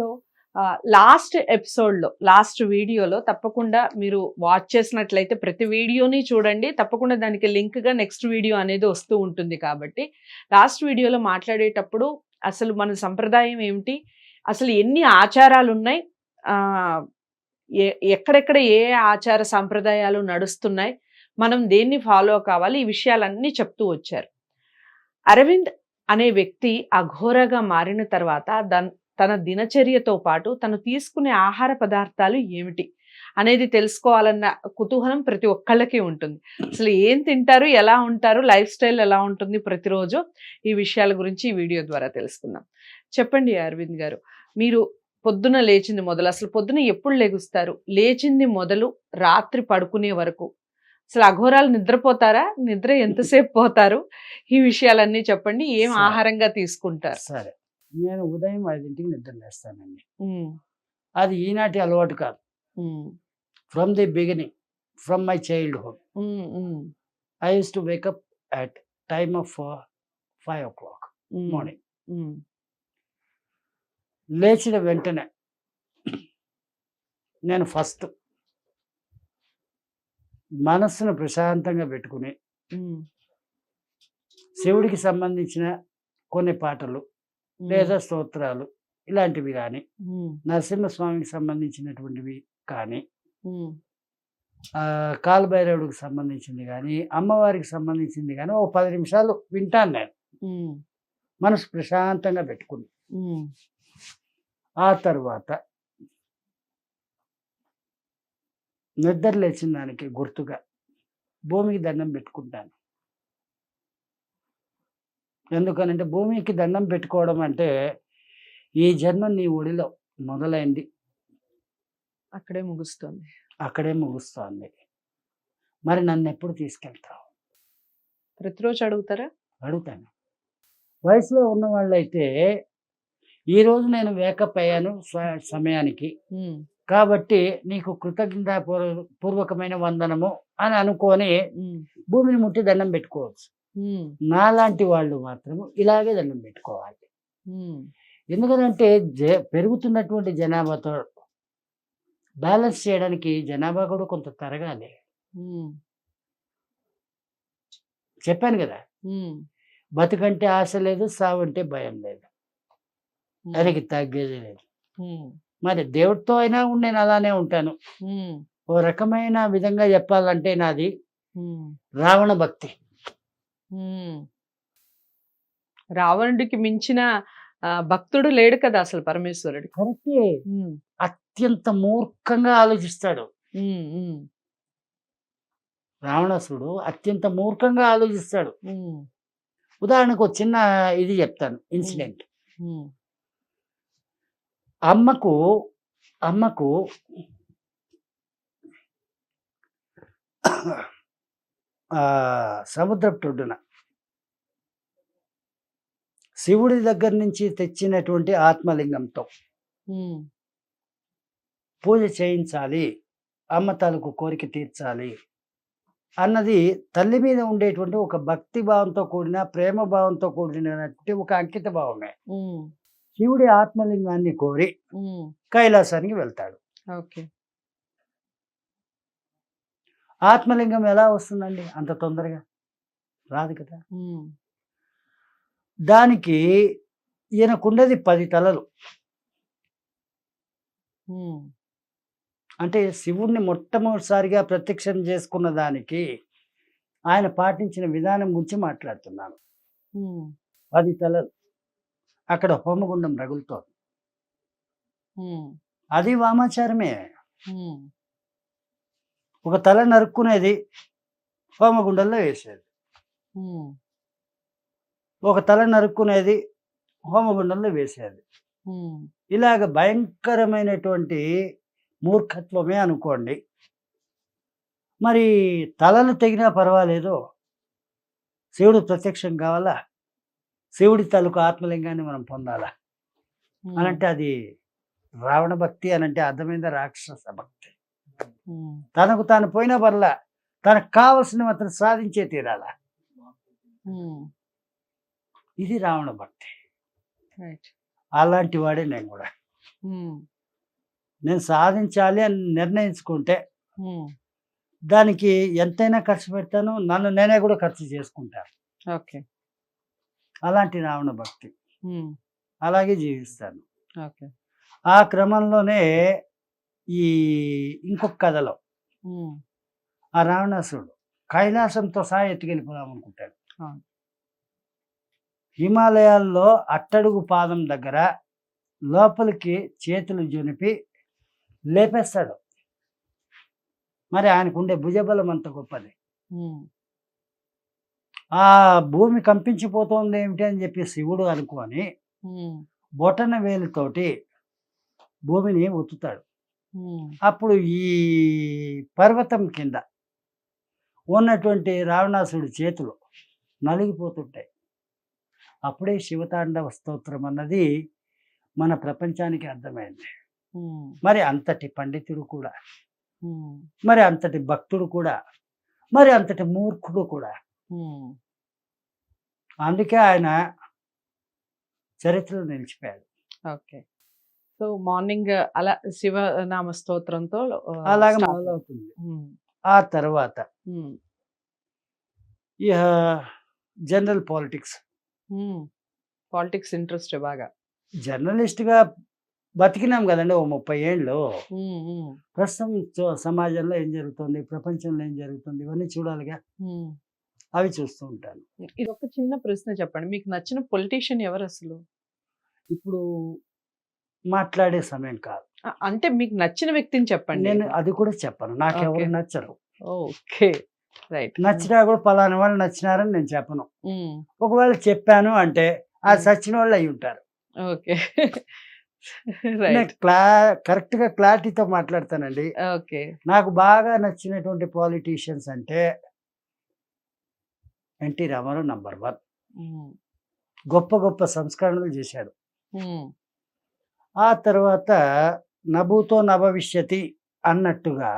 So last ఎపిసోడ్లో last వీడియోలో తప్పకుండా మీరు వాచ్ చేసినట్లయితే ప్రతి వీడియోని చూడండి. తప్పకుండా దానికి లింక్గా నెక్స్ట్ వీడియో అనేది వస్తూ ఉంటుంది కాబట్టి లాస్ట్ వీడియోలో మాట్లాడేటప్పుడు అసలు మన సంప్రదాయం ఏమిటి? అసలు ఎన్ని ఆచారాలు ఉన్నాయి ఎక్కడెక్కడ ఏ ఆచార సంప్రదాయాలు నడుస్తున్నాయి? మనం దేన్ని ఫాలో కావాలి? ఈ విషయాలన్నీ చెప్తూ వచ్చారు. అరవింద్ అనే వ్యక్తి అఘోరగా మారిన తర్వాత దన్ తన దినచర్యతో పాటు తను తీసుకునే ఆహార పదార్థాలు ఏమిటి అనేది తెలుసుకోవాలన్న కుతూహలం ప్రతి ఒక్కళ్ళకి ఉంటుంది. అసలు ఏం తింటారు ఎలా ఉంటారు లైఫ్ స్టైల్ ఎలా ఉంటుంది ప్రతిరోజు ఈ విషయాల గురించి ఈ వీడియో ద్వారా తెలుసుకుందాం. చెప్పండి అరవింద్ గారు మీరు పొద్దున లేచింది మొదలు అసలు పొద్దున ఎప్పుడు లెగుస్తారు? లేచింది మొదలు రాత్రి పడుకునే వరకు. అసలు అఘోరాలు నిద్రపోతారా? నిద్ర ఎంతసేపు పోతారు? ఈ విషయాలన్నీ చెప్పండి ఏం. ఆహారంగా తీసుకుంటారు? సరే. నేను ఉదయం ఐదింటికి నిద్ర లేస్తానండి. అది ఈనాటి అలవాటు కాదు. From the beginning from my childhood. Um, um, I use to wake up at time of five o'clock morning. లేచిన వెంటనే నేను ఫస్ట్ మనస్సును ప్రశాంతంగా పెట్టుకుని శివుడికి సంబంధించిన కొన్ని పాటలు లేదా స్తోత్రాలు ఇలాంటివి కానీ నరసింహస్వామికి సంబంధించినటువంటివి కానీ కాలభైరవుడికి సంబంధించింది కానీ అమ్మవారికి సంబంధించింది కానీ ఓ పది నిమిషాలు వింటాను నేను. మనసు ప్రశాంతంగా పెట్టుకుని ఆ తర్వాత నిద్ర లేచిన దానికి గుర్తుగా భూమికి దండం పెట్టుకుంటాను. ఎందుకనంటే భూమికి దండం పెట్టుకోవడం అంటే ఈ జన్మ నీ ఒడిలో మొదలైంది. అక్కడే ముగుస్తుంది. అక్కడే ముగుస్తోంది. మరి నన్ను ఎప్పుడు తీసుకెళ్తావు? ప్రతిరోజు అడుగుతారా? అడుగుతాను. వయసులో ఉన్న వాళ్ళైతే ఈరోజు నేను వేకప్ అయ్యాను సమయానికి. కాబట్టి నీకు కృతజ్ఞత పూర్వకమైన వందనము అని అనుకొని భూమిని ముట్టి దండం పెట్టుకోవచ్చు. నాలాంటి వాళ్ళు మాత్రము ఇలాగే దండం పెట్టుకోవాలి. ఎందుకంటే జ పెరుగుతున్నటువంటి జనాభాతో బ్యాలెన్స్ చేయడానికి జనాభా కూడా కొంత తరగాలి. చెప్పాను కదా! బతుకంటే ఆశ లేదు సావంటే భయం లేదు. దానికి తగ్గేది లేదు. మరి దేవుడితో అయినా నేను అలానే ఉంటాను. ఓ రకమైన విధంగా చెప్పాలంటే నాది రావణ భక్తి. రావణుడికి మించిన భక్తుడు లేడు కదా అసలు పరమేశ్వరుడికి కరెక్టే. అత్యంత మూర్ఖంగా ఆలోచిస్తాడు. రావణాసురుడు అత్యంత మూర్ఖంగా ఆలోచిస్తాడు. ఉదాహరణకు ఒక చిన్న ఇది చెప్తాను ఇన్సిడెంట్. అమ్మకు అమ్మకు సముద్రపు శివుడి దగ్గర నుంచి తెచ్చినటువంటి ఆత్మలింగంతో. పూజ చేయించాలి. అమ్మ తాలూకు కోరిక తీర్చాలి. అన్నది తల్లి మీద ఉండేటువంటి ఒక భక్తి భావంతో కూడిన ప్రేమ భావంతో కూడినటువంటి ఒక అంకిత భావమే. శివుడి ఆత్మలింగాన్ని కోరి కైలాసానికి వెళ్తాడు. ఓకే. ఆత్మలింగం ఎలా వస్తుందండి? అంత తొందరగా? రాదు కదా? దానికి ఈయనకుండేది పది తలలు. అంటే శివుణ్ణి మొట్టమొదటిసారిగా ప్రత్యక్షం చేసుకున్న దానికి ఆయన పాటించిన విధానం గురించి మాట్లాడుతున్నాను. పది తలలు. అక్కడ హోమగుండం రగులుతోంది. అది వామాచారమే. ఒక తల నరుక్కునేది హోమగుండంలో వేసేది. ఒక తల నరుక్కునేది హోమగుండంలో వేసేది. ఇలాగ భయంకరమైనటువంటి మూర్ఖత్వమే అనుకోండి. మరి తలలు తెగినా పర్వాలేదు? శివుడు ప్రత్యక్షం కావాలా? శివుడి తలకు ఆత్మలింగాన్ని మనం పొందాలా? అనంటే అది రావణ భక్తి అనంటే అర్థమైందా? రాక్షస భక్తి. తనకు తాను పోయిన పర్లా తనకు కావలసిన మాత్రం సాధించే తీరాలా. ఇది రావణ భక్తి. అలాంటి వాడే నేను కూడా. నేను సాధించాలి అని నిర్ణయించుకుంటే దానికి ఎంతైనా ఖర్చు పెడతాను నన్ను నేనే కూడా ఖర్చు చేసుకుంటాను. ఓకే. అలాంటి రావణ భక్తి. అలాగే జీవిస్తాను. ఓకే. ఆ క్రమంలోనే ఈ ఇంకొక కథలో. ఆ రావణాసురుడు కైలాసంతో సహా ఎత్తుకెళ్ళిపోదాం అనుకుంటాడు. హిమాలయాల్లో అట్టడుగు పాదం దగ్గర లోపలికి చేతులు జొనిపి లేపేస్తాడు. మరి ఆయనకు ఉండే భుజబలం అంత గొప్పది. ఆ భూమి కంపించిపోతోంది ఏమిటి అని చెప్పి శివుడు అనుకొని బొటన వేలుతోటి భూమిని ఒత్తుతాడు. అప్పుడు ఈ పర్వతం కింద ఉన్నటువంటి రావణాసుడి చేతులు నలిగిపోతుంటాయి. అప్పుడే శివతాండవ స్తోత్రం అన్నది మన ప్రపంచానికి అర్థమైంది. మరి అంతటి పండితుడు కూడా మరి అంతటి భక్తుడు కూడా మరి అంతటి మూర్ఖుడు కూడా. అందుకే ఆయన చరిత్రలో నిలిచిపోయాడు. ఓకే. సో మార్నింగ్ అలా శివనామ స్తోత్రంతో ఆ, అలాగే. మొదలవుతుంది. ఆ తర్వాత జనరల్ పాలిటిక్స్. పాలిటిక్స్ ఇంట్రెస్ట్ బాగా. జర్నలిస్ట్గా బతికినాం కదండి ఓ ముప్పై ఏళ్ళు. ప్రస్తుతం సమాజంలో ఏం జరుగుతుంది ప్రపంచంలో ఏం జరుగుతుంది ఇవన్నీ చూడాలిగా. అవి చూస్తూ ఉంటాను. ఇది ఒక చిన్న ప్రశ్న చెప్పండి. మీకు నచ్చిన పొలిటీషియన్ ఎవరు అసలు ఇప్పుడు మాట్లాడే సమయం కాదు. అంటే మీకు నచ్చిన వ్యక్తిని చెప్పండి. నేను అది కూడా చెప్పను. నాకెవరు. నచ్చరు. ఓకే. రైట్. నచ్చినా కూడా పలానా వాళ్ళు నచ్చినారని నేను చెప్పను. ఒకవేళ చెప్పాను అంటే ఆ. సచిన వాళ్ళు అయి ఉంటారు. ఓకే. క్లా కరెక్ట్గా క్లారిటీతో మాట్లాడతానండి. ఓకే. నాకు బాగా నచ్చినటువంటి పాలిటీషియన్స్ అంటే ఎన్టీ రామారావు నంబర్ వన్. గొప్ప గొప్ప సంస్కరణలు చేశాడు. ఆ తర్వాత నభూతో నభవిష్యతి అన్నట్టుగా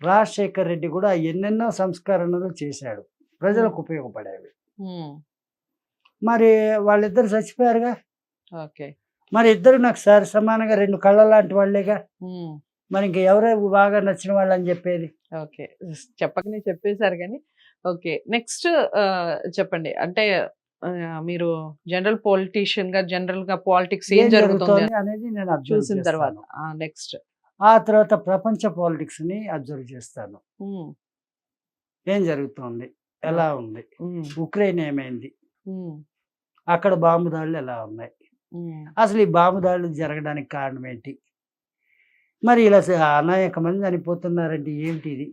రాజశేఖర్ రెడ్డి కూడా ఎన్నెన్నో సంస్కరణలు చేశాడు. ప్రజలకు ఉపయోగపడేవి. మరి వాళ్ళిద్దరు చచ్చిపోయారుగా? ఓకే. మరి ఇద్దరు నాకు సరి సమానంగా రెండు కళ్ళ లాంటి వాళ్ళేగా మరి ఇంక ఎవరే బాగా నచ్చిన వాళ్ళు అని చెప్పేది? ఓకే. చెప్పకనే చెప్పేశారు కానీ ఓకే. నెక్స్ట్ చెప్పండి. అంటే మీరు జనరల్ పొలిటీషియన్గా జనరల్గా పాలిటిక్స్ ఏం జరుగుతుంది అనేది నేను అబ్జర్వ్ చూసిన తర్వాత. నెక్స్ట్. ఆ తర్వాత ప్రపంచ పాలిటిక్స్ని అబ్జర్వ్ చేస్తాను. ఏం జరుగుతోంది? ఎలా ఉంది? ఉక్రెయిన్ ఏమైంది? అక్కడ బాంబు దాడులు ఎలా ఉన్నాయి? అసలు ఈ బాంబు దాడులు జరగడానికి కారణం ఏంటి? మరి ఇలా అనేక మంది చనిపోతున్నారంటే ఏమిటి ఇది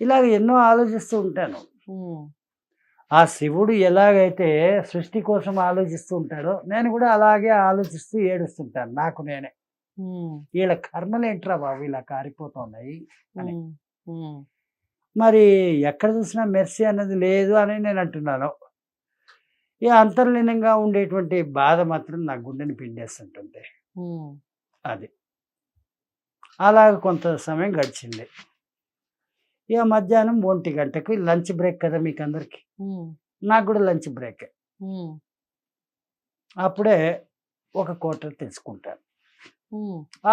ఇలాగ ఎన్నో ఆలోచిస్తూ ఉంటాను. ఆ శివుడు ఎలాగైతే సృష్టి కోసం ఆలోచిస్తూ ఉంటాడో నేను కూడా అలాగే ఆలోచిస్తూ ఏడుస్తుంటాను. నాకు నేనే. వీళ్ళ కర్మలు ఏంట్రా బాబు? ఇలా కారిపోతున్నాయి అని. మరి ఎక్కడ చూసినా మెర్సీ అన్నది లేదు అని నేను అంటున్నాను. ఈ అంతర్లీనంగా ఉండేటువంటి బాధ మాత్రం నా గుండెని పిండేస్తుంటుంది అది. అలాగ కొంత సమయం గడిచింది. ఇక మధ్యాహ్నం ఒంటి గంటకి లంచ్ బ్రేక్ కదా మీకు అందరికి నాకు కూడా లంచ్ బ్రేక్. అప్పుడే ఒక కోటర్ తెచ్చుకుంటాను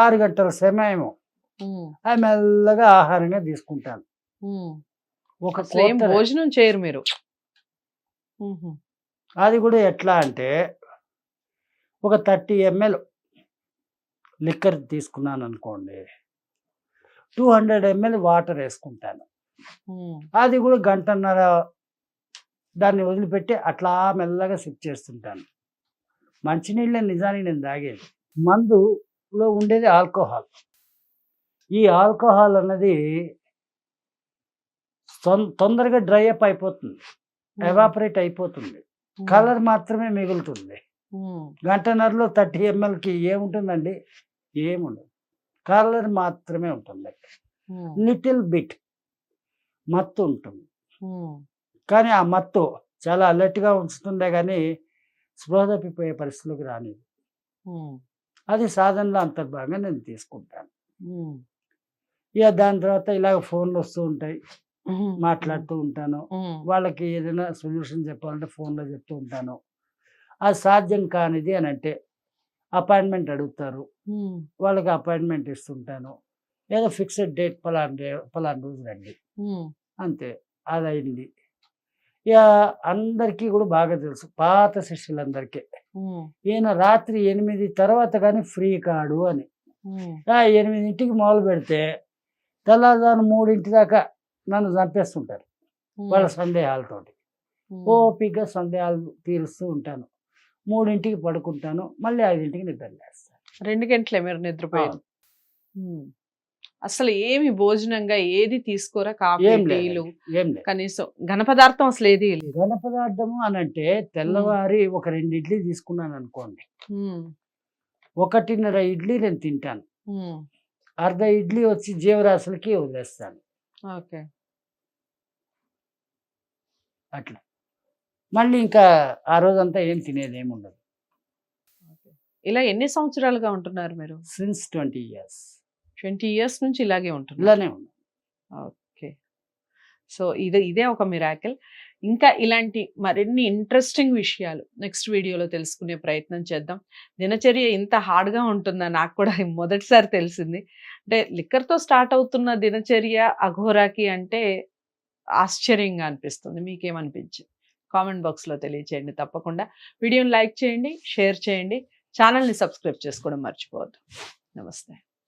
ఆరు గంటల సమయం అది మెల్లగా ఆహారంగా తీసుకుంటాను. ఒక భోజనం చేయరు మీరు. అది కూడా ఎట్లా అంటే ఒక థర్టీ ఎంఎల్ లిక్కర్ తీసుకున్నాను అనుకోండి. టూ హండ్రెడ్ ఎంఎల్ వాటర్ వేసుకుంటాను. అది కూడా గంటన్నర దాన్ని వదిలిపెట్టి అట్లా మెల్లగా సిప్ చేస్తుంటాను. మంచినీళ్ళే నిజానికి నేను తాగేది. మందులో ఉండేది ఆల్కహాల్. ఈ ఆల్కహాల్ అన్నది తొందరగా డ్రై అప్ అయిపోతుంది. ఎవాపరేట్ అయిపోతుంది. కలర్ మాత్రమే మిగులుతుంది. గంటన్నరలో థర్టీ ఎంఎల్కి ఏముంటుందండి? ఏముండదు. కలర్ మాత్రమే ఉంటుంది. లిటిల్ బిట్ మత్తు ఉంటుంది. కానీ ఆ మత్తు చాలా అలర్ట్గా ఉంచుతుందే కానీ స్పృహ తప్పిపోయే పరిస్థితిలోకి రాని అది సాధనలో అంతర్భాగంగా నేను తీసుకుంటాను. ఇక దాని తర్వాత ఇలాగ ఫోన్లు వస్తూ ఉంటాయి. మాట్లాడుతూ ఉంటాను. వాళ్ళకి ఏదైనా సొల్యూషన్ చెప్పాలంటే ఫోన్లో చెప్తూ ఉంటాను. అది సాధ్యం కానిది అని అంటే అపాయింట్మెంట్ అడుగుతారు. వాళ్ళకి అపాయింట్మెంట్ ఇస్తుంటాను. ఏదో ఫిక్స్డ్ డేట్ పలానా డే పలానా రోజు రండి. అంతే. అది అయింది అందరికీ కూడా బాగా తెలుసు. పాత శిష్యులందరికీ. ఈయన రాత్రి ఎనిమిది తర్వాత కానీ ఫ్రీ కాడు అని. ఎనిమిదింటికి మొదలు పెడితే తెల్లవారుజాము మూడింటి దాకా నన్ను చంపేస్తుంటారు. వాళ్ళ సందేహాలతోటి. ఉమ్, ఓపికగా సందేహాలు తీరుస్తూ ఉంటాను. మూడింటికి పడుకుంటాను. మళ్ళీ ఐదింటికి నిద్ర లేస్తాను రెండు గంటలే మీరు నిద్రపోయారు ఉమ్. అసలు ఏమి భోజనంగా ఏది తీసుకోరా కాఫీ కనీసం ఘన పదార్థం అసలు ఏది ఘన పదార్థము అని అంటే తెల్లవారి ఒక రెండు ఇడ్లీ తీసుకున్నాను అనుకోండి. ఒకటిన్నర ఇడ్లీ నేను తింటాను. అర్ధ ఇడ్లీ వచ్చి జీవరాశులకి వదిలేస్తాను. ఓకే. అట్లా. మళ్ళీ ఇంకా ఆ రోజంతా ఏం తినేది ఏమి ఉండదు ఇలా ఎన్ని సంవత్సరాలుగా ఉంటున్నారు మీరు? Since twenty years twenty years నుంచి ఇలాగే ఉంటున్నారు. ఇలానే ఉంది ఓకే. సో ఇది ఇదే ఒక మిరాకిల్. ఇంకా ఇలాంటి మరిన్ని ఇంట్రెస్టింగ్ విషయాలు నెక్స్ట్ వీడియోలో తెలుసుకునే ప్రయత్నం చేద్దాం. దినచర్య ఇంత హార్డ్గా ఉంటుందా నాకు కూడా మొదటిసారి తెలిసింది. అంటే లిక్కర్తో స్టార్ట్ అవుతున్న దినచర్య అఘోరాకి అంటే ఆశ్చర్యంగా అనిపిస్తుంది. మీకేమనిపించింది? కామెంట్ బాక్స్లో తెలియచేయండి తప్పకుండా. వీడియోని లైక్ చేయండి షేర్ చేయండి. ఛానల్ని సబ్స్క్రైబ్ చేసుకోవడం మర్చిపోవద్దు. నమస్తే.